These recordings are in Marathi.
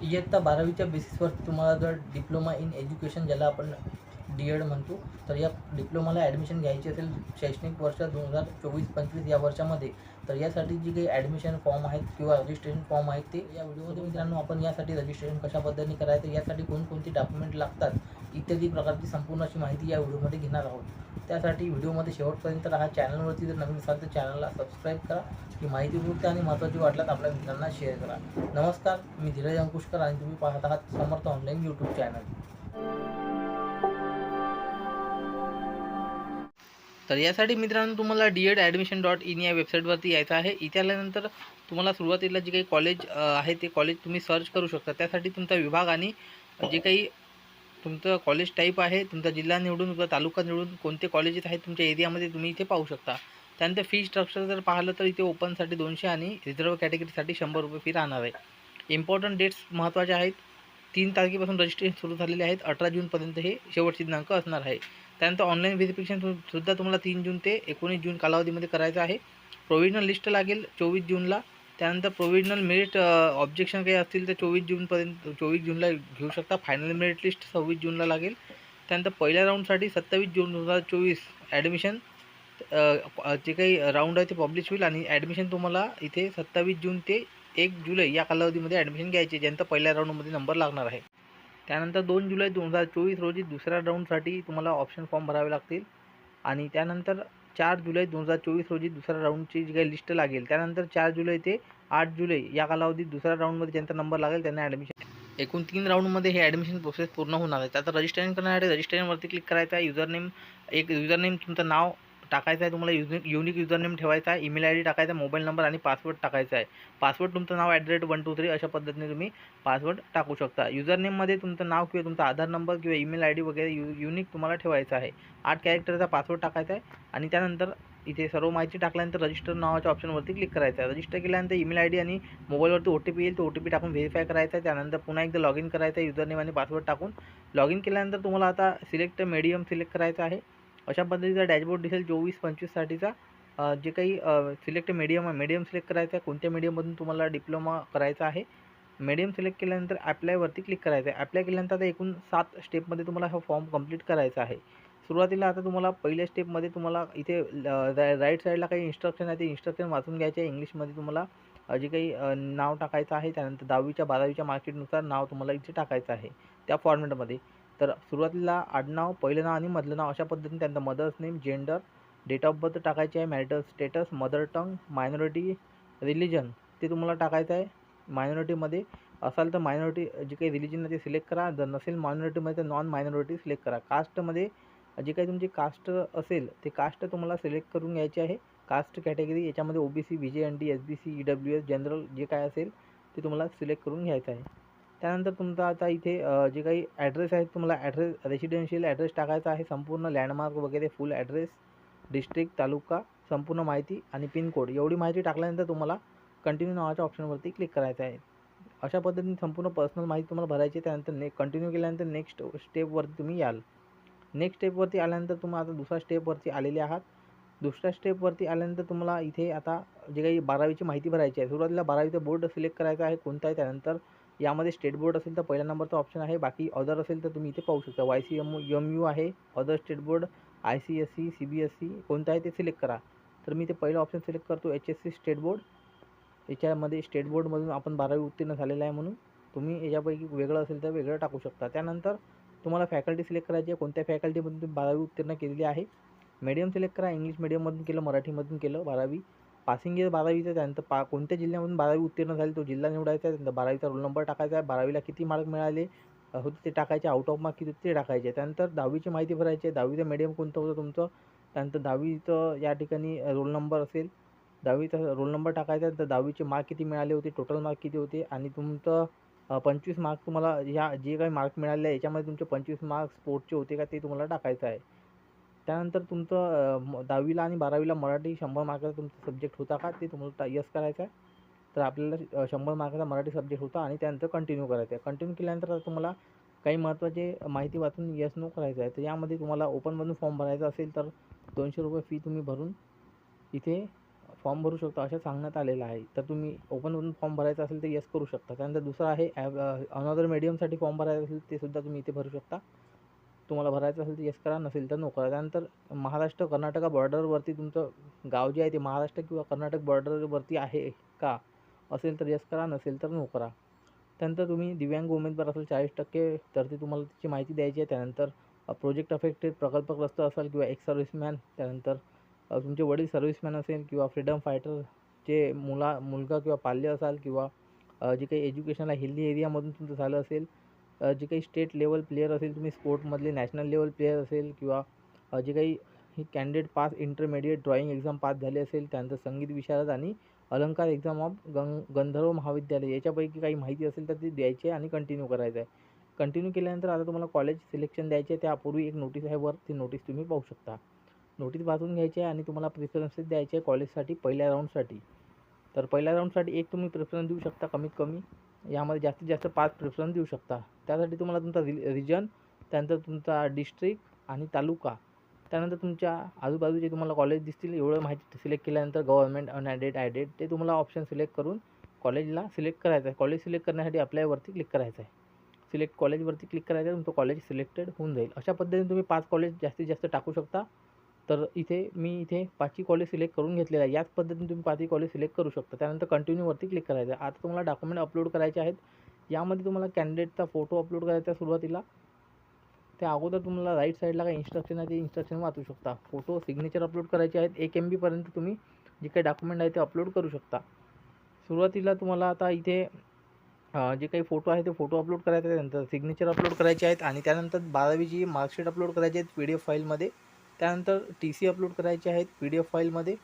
इयत्ता बारावीच्या बेसिसवर तुम्हाला जर डिप्लोमा इन एज्युकेशन ज्याला आपण डी एड म्हणतो तर या डिप्लोमाला ॲडमिशन घ्यायची असेल शैक्षणिक वर्ष दोन हजार चोवीस पंचवीस या वर्षामध्ये तर यासाठी जी काही ॲडमिशन फॉर्म आहेत किंवा रजिस्ट्रेशन फॉर्म आहेत ते या व्हिडिओमध्ये मित्रांनो आपण यासाठी रजिस्ट्रेशन कशा पद्धतीने करायचं यासाठी कोणकोणती डॉक्युमेंट लागतात इत्यादी प्रकारची संपूर्ण अशी माहिती या व्हिडिओमध्ये घेणार आहोत. त्यासाठी व्हिडिओमध्ये शेवटपर्यंत राहा. चॅनलवरती जर नवीन असाल तर चॅनलला सबस्क्राईब करा. ही माहिती उपयुक्त आणि महत्त्वाची वाटल्यास आपल्या मित्रांना शेअर करा. नमस्कार मी धीरज अंकुशकर आणि तुम्ही पाहत आहात समर्थ ऑनलाईन यूट्यूब चॅनल तर यासाठी मित्रांनो तुम्हाला D Ed admission dot in या वेबसाईटवरती यायचं आहे. इथे आल्यानंतर तुम्हाला सुरुवातीला जे काही कॉलेज आहे ते कॉलेज तुम्ही सर्च करू शकता. त्यासाठी तुमचा विभाग आणि जे काही तुमचं कॉलेज टाईप आहे तुमचा जिल्हा निवडून तुमचा तालुका निवडून कोणते कॉलेजेस आहेत तुमच्या एरियामध्ये तुम्ही इथे पाहू शकता. त्यानंतर फी स्ट्रक्चर जर पाहिलं तर इथे ओपनसाठी दोनशे आणि रिझर्व कॅटेगरीसाठी शंभर रुपये फी राहणार आहे. इम्पॉर्टंट डेट्स महत्त्वाच्या आहेत. तीन तारखेपासून रजिस्ट्रेशन सुरू झालेले आहेत. अठरा जूनपर्यंत हे शेवटचे दिनांक असणार आहे. त्यानंतर ऑनलाईन व्हेरिफिकेशन सुद्धा तुम्हाला तीन जून ते एकोणीस जून कालावधीमध्ये करायचं आहे. प्रोव्हिजनल लिस्ट लागेल. चोवीस जूनला त्यानंतर प्रोविजनल मेरिट ऑब्जेक्शन काही असतील तर चोवीस जूनपर्यंत चोवीस जूनला घेऊ शकता. फायनल मेरिट लिस्ट सव्वीस जूनला लागेल. त्यानंतर पहिल्या राऊंडसाठी सत्तावीस जून दोन हजार चोवीस ॲडमिशन जे काही राऊंड आहे ते पब्लिश होईल आणि ॲडमिशन तुम्हाला इथे सत्तावीस जून ते एक जुलै या कालावधीमध्ये ॲडमिशन घ्यायचे ज्यांचा पहिल्या राऊंडमध्ये नंबर लागणार आहे. त्यानंतर दोन जुलै दोन हजार चोवीस रोजी दुसऱ्या राऊंडसाठी तुम्हाला ऑप्शन फॉर्म भरावे लागतील. आणि त्यानंतर चार जुलै दोन हजार चोवीस रोजी दुसऱ्या राऊंडची जी काही लिस्ट लागेल त्यानंतर चार जुलै ते आठ जुलै या कालावधीत दुसऱ्या राऊंडमध्ये ज्यांचा नंबर लागेल त्यांना ॲडमिशन एकूण तीन राऊंडमध्ये हे ॲडमिशन प्रोसेस पूर्ण होणार आहे. आता रजिस्ट्रेशन करण्यासाठी रजिस्ट्रेशनवरती क्लिक करायचं आहे. युजरनेम एक युजरनेम तुमचं नाव टाकायचं आहे तुम्हाला युनिक युनिक युजरनेम ठेवायचा आहे ईमेल आय डी टाकायचा मोबाईल नंबर आणि पासवर्ड टाकायचा आहे. पासवर्ड तुमचं नाव at the rate one two three अशा पद्धतीने तुम्ही पासवर्ड टाकू शकता. युजरनेममध्ये तुमचं नाव किंवा तुमचा आधार नंबर किंवा ईमेल आय डी वगैरे यु युनिक तुम्हाला ठेवायचा आहे. आठ कॅरेक्टरचा पासवर्ड टाकायचा आहे आणि त्यानंतर इथे सर्व माहिती टाकल्यानंतर रजिस्टर नावाच्या ऑप्शनवरती क्लिक करायचं आहे. रजिस्टर केल्यानंतर ईमेल आय डी आणि मोबाईलवरती ओ टी पी येईल. तो ओ टी पी टाकून व्हेरीफाय करायचा आहे. त्यानंतर पुन्हा एकदा लॉग इन करायचं आहे. युजरनेम आणि पासवर्ड टाकून लॉग इन केल्यानंतर तुम्हाला आता सिलेक्ट मीडियम सिलेक्ट करायचं आहे. अशा पद्धतीचा डॅशबोर्ड दिसेल चोवीस पंचवीससाठीचा जे काही सिलेक्ट मीडियम आहे मीडियम सिलेक्ट करायचं आहे कोणत्या मीडियममधून तुम्हाला डिप्लोमा करायचा आहे मीडियम सिलेक्ट केल्यानंतर ॲप्लायवरती क्लिक करायचं आहे. ॲप्लाय केल्यानंतर आता एकूण सात स्टेपमध्ये तुम्हाला हा फॉर्म कंप्लीट करायचा आहे. सुरुवातीला आता तुम्हाला पहिल्या स्टेपमध्ये तुम्हाला इथे राईट साईडला काही इन्स्ट्रक्शन आहे ते इन्स्ट्रक्शन वाचून घ्यायचे आहे. इंग्लिशमध्ये तुम्हाला जे काही नाव टाकायचं आहे त्यानंतर दहावीच्या बारावीच्या मार्केटनुसार नाव तुम्हाला इथे टाकायचं आहे. त्या फॉर्मॅटमध्ये तर सुरुवातीला आडनाव पहिलं नाव आणि मधलं नाव अशा पद्धतीने त्यांचं mother's name gender date of birth टाकायचे आहे marital status mother tongue minority religion ते तुम्हाला टाकायचं आहे. मायनॉरिटीमध्ये असाल तर मायनॉरिटी जे काही रिलिजन आहे ते सिलेक्ट करा. जर नसेल मायनॉरिटीमध्ये तर नॉन मायनॉरिटी सिलेक्ट करा कास्टमध्ये जे काही तुमची कास्ट असेल ते कास्ट तुम्हाला सिलेक्ट करून घ्यायची आहे. कास्ट कॅटेगरी याच्यामध्ये O B C V J N D S B C E W S general जे काय असेल ते तुम्हाला सिलेक्ट करून घ्यायचं आहे. त्यानंतर तुमचा आता इथे जे काही ॲड्रेस आहेत तुम्हाला ॲड्रेस रेसिडेन्शियल ॲड्रेस टाकायचा आहे संपूर्ण लँडमार्क वगैरे फुल ॲड्रेस डिस्ट्रिक्ट तालुका संपूर्ण माहिती आणि पिनकोड एवढी माहिती टाकल्यानंतर तुम्हाला कंटिन्यू नावाच्या ऑप्शनवरती क्लिक करायचं आहे. अशा पद्धतीने संपूर्ण पर्सनल माहिती तुम्हाला भरायची आहे त्यानंतर ने कंटिन्यू केल्यानंतर नेक्स्ट स्टेपवरती तुम्ही याल. नेक्स्ट स्टेपवरती आल्यानंतर तुम्ही आता दुसऱ्या स्टेपवरती आलेले आहात. दुसऱ्या स्टेपवरती आल्यानंतर तुम्हाला इथे आता जे काही बारावीची माहिती भरायची आहे सुरुवातीला बारावीचा बोर्ड सिलेक्ट करायचा आहे कोणता आहे त्यानंतर यामध्ये स्टेट बोर्ड असेल तर पहिल्या नंबरचा ऑप्शन आहे. बाकी अदर असेल तर तुम्ही इथे पाहू शकता. Y C M M U आहे. Other state board I C S C C B S C कोणतं आहे ते सिलेक्ट करा. तर मी ते पहिलं ऑप्शन सिलेक्ट करतो H S C state board याच्यामध्ये स्टेट बोर्डमधून आपण बारावी उत्तीर्ण झालेलं आहे म्हणून तुम्ही याच्यापैकी वेगळं असेल तर वेगळं टाकू शकता. त्यानंतर तुम्हाला फॅकल्टी सिलेक्ट करायची आहे. कोणत्या फॅकल्टीमधून तुम्ही बारावी उत्तीर्ण केलेली आहे? मीडियम सिलेक्ट करा. इंग्लिश मीडियममधून केलं मराठीमधून केलं बारावी. पासिंग इयर बारावीचं त्यानंतर पा कोणत्या जिल्ह्यामधून बारावी उत्तीर्ण झाली तो जिल्हा निवडायचा आहे त्यानंतर बारावीचा रोल नंबर टाकायचा आहे बारावीला किती मार्क मिळाले होते ते टाकायचे आउट ऑफ मार्क किती ते टाकायचे. त्यानंतर दहावीची माहिती भरायची आहे दहावीचं मीडियम कोणतं होतं तुमचं? त्यानंतर दहावीचं या ठिकाणी रोल नंबर असेल दहावीचा रोल नंबर टाकायचा आहे तर दहावीचे मार्क किती मिळाले होते टोटल मार्क किती होते आणि तुमचं पंचवीस मार्क तुम्हाला ह्या जे काही मार्क मिळाले आहे याच्यामध्ये तुमचे पंचवीस मार्क स्पोर्टचे होते का ते तुम्हाला टाकायचं आहे. त्यानंतर तुमचं दहावीला आणि बारावीला मराठी शंभर मार्काचा तुमचा सब्जेक्ट होता का? ते तुम्हाला यस करायचं आहे तर आपल्याला शंभर मार्काचा मराठी सब्जेक्ट होता आणि त्यानंतर कंटिन्यू करायचं आहे कंटिन्यू केल्यानंतर तुम्हाला काही महत्त्वाचे माहिती वाचून यस नो करायचं आहे. तर यामध्ये तुम्हाला ओपनमधून फॉर्म भरायचा असेल तर दोनशे रुपये फी तुम्ही भरून इथे फॉर्म भरू शकता असं सांगण्यात आलेलं आहे. तर तुम्ही ओपनमधून फॉर्म भरायचा असेल तर यस करू शकता. त्यानंतर दुसरं आहे ॲब अनदर मीडियमसाठी फॉर्म भरायचा असेल ते सुद्धा तुम्ही इथे भरू शकता. तुम्हाला भरायचं असेल तर येस करा नसेल तर नो करा. त्यानंतर महाराष्ट्र कर्नाटका बॉर्डरवरती तुमचं गाव जे आहे ते महाराष्ट्र किंवा कर्नाटक बॉर्डरवरती आहे का? असेल तर येस करा नसेल तर नो करा. त्यानंतर तुम्ही दिव्यांग उमेदवार असेल चाळीस टक्के तर ते तुम्हाला त्याची माहिती द्यायची आहे. त्यानंतर प्रोजेक्ट अफेक्टेड प्रकल्पग्रस्त असाल किंवा एक्स सर्व्हिसमॅन त्यानंतर तुमचे वडील सर्व्हिसमॅन असेल किंवा फ्रीडम फायटरचे मुला मुलगा किंवा पाल्य असाल किंवा जे काही एज्युकेशनला हिल्ली एरियामधून तुमचं झालं असेल जे काही स्टेट लेवल प्लेयर असेल तुम्ही स्पोर्टमधले नॅशनल लेवल प्लेयर असेल किंवा जे काही ही candidate pass intermediate drawing exam pass झाले असेल त्यानंतर संगीत विशारद आणि अलंकार एक्झाम ऑफ गं गंधर्व महाविद्यालय याच्यापैकी काही माहिती असेल तर ती द्यायची आहे आणि कंटिन्यू करायचं आहे. कंटिन्यू केल्यानंतर आता तुम्हाला कॉलेज सिलेक्शन द्यायचे आहे त्यापूर्वी एक नोटीस आहे वर ती नोटीस तुम्ही पाहू शकता. नोटीस वाचून घ्यायची आहे आणि तुम्हाला प्रिफरन्सेस द्यायचे आहे कॉलेजसाठी पहिल्या राऊंडसाठी तर पहिल्या राऊंडसाठी एक तुम्ही प्रिफरन्स देऊ शकता कमीत कमी. यामध्ये जास्तीत जास्त पाच प्रेफरन्स देऊ शकता. त्यासाठी तुम्हाला तुमचा रि रिजन त्यानंतर तुमचा डिस्ट्रिक्ट आणि तालुका. त्यानंतर तुमच्या आजूबाजूचे तुम्हाला कॉलेज दिसतील एवढं माहिती सिलेक्ट केल्यानंतर गव्हर्नमेंट अनॲडेड ॲडेड ते तुम्हाला ऑप्शन सिलेक्ट करून कॉलेजला सिलेक्ट करायचं आहे कॉलेज सिलेक्ट करण्यासाठी अप्लायवरती क्लिक करायचं आहे सिलेक्ट कॉलेजवरती क्लिक करायचं आहे तुमचं कॉलेज सिलेक्टेड होऊन जाईल. अशा पद्धतीने तुम्ही पाच कॉलेज जास्तीत जास्त टाकू शकता. तर इथे मी इथे पाचवी कॉलेज सिलेक्ट करून घेतलेलं आहे याच पद्धतीने तुम्ही पाचवी कॉलेज सिलेक्ट करू शकता. त्यानंतर कंटिन्यूवरती क्लिक करायचं आहे. आता तुम्हाला डॉक्युमेंट अपलोड करायचे आहेत. यामध्ये तुम्हाला कॅन्डिडेटचा फोटो अपलोड करायचा आहे सुरुवातीला. त्या अगोदर तुम्हाला राईट साईडला काही इन्स्ट्रक्शन आहे ते इन्स्ट्रक्शन वाचू शकता. फोटो सिग्नेचर अपलोड करायचे आहेत. एक एम बीपर्यंत तुम्ही जे काही डॉक्युमेंट आहे ते अपलोड करू शकता. सुरुवातीला तुम्हाला आता इथे जे काही फोटो आहे ते फोटो अपलोड करायचे त्यानंतर नंतर सिग्नेचर अपलोड करायचे आहेत. आणि त्यानंतर बारावीची मार्कशीट अपलोड करायची आहेत. पी डी एफ फाईलमध्ये त्यानंतर टी सी अपलोड करायची आहेत पी डी एफ फाईलमध्ये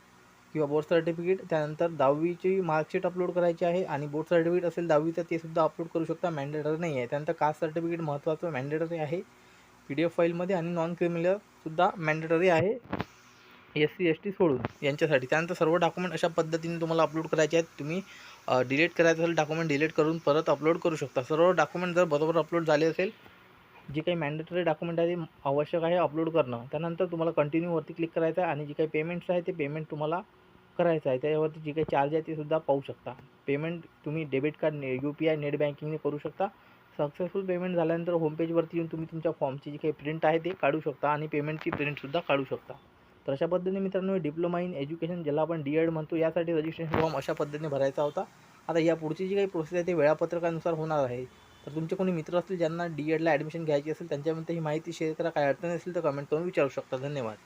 किंवा बोर्ड सर्टिफिकेट त्यानंतर दहावीची मार्कशीट अपलोड करायची आहे आणि बोर्ड सर्टिफिकेट असेल दहावीचं ते सुद्धा अपलोड करू शकता. मॅन्डेटरी नाही आहे. त्यानंतर कास्ट सर्टिफिकेट महत्त्वाचं मॅन्डेटरी आहे. पी डी एफ फाईलमध्ये आणि नॉन क्रिमिनलसुद्धा मॅन्डेटरी आहे. एस सी एस टी सोडून यांच्यासाठी. त्यानंतर सर्व डॉक्युमेंट अशा पद्धतीने तुम्हाला अपलोड करायचे आहेत. तुम्ही डिलीट करायचं असेल डॉक्युमेंट डिलीट करून परत अपलोड करू शकता. सर्व डॉक्युमेंट जर बरोबर अपलोड झाले असेल जे काही मॅन्डेटरी डॉक्युमेंट आहे ते आवश्यक आहे अपलोड करणं. त्यानंतर तुम्हाला कंटिन्यूवरती क्लिक करायचं आहे आणि जे काही पेमेंट्स आहे ते पेमेंट तुम्हाला करायचं आहे. त्याच्यावरती जे काही चार्ज आहे ते सुद्धा पाहू शकता. पेमेंट तुम्ही डेबिट कार्ड ने यू पी आय नेट बँकिंगने करू शकता. सक्सेसफुल पेमेंट झाल्यानंतर होमपेजवरती येऊन तुम्ही तुमच्या फॉर्मची जी काही प्रिंट आहे ते काढू शकता आणि पेमेंटची प्रिंटसुद्धा काढू शकता. तर अशा पद्धतीने मित्रांनो डिप्लोमा इन एज्युकेशन ज्याला आपण डी एड म्हणतो यासाठी रजिस्ट्रेशन फॉर्म अशा पद्धतीने भरायचा होता. आता या पुढची जी काही प्रोसेस आहे ते वेळापत्रकानुसार होणार आहे. तर तुमचे कोणी मित्र असतील ज्यांना डी एडला ॲडमिशन घ्यायची असेल त्यांच्यामध्ये ही माहिती शेअर करा. काय अडचण असेल तर कमेंट करून विचारू शकता. धन्यवाद.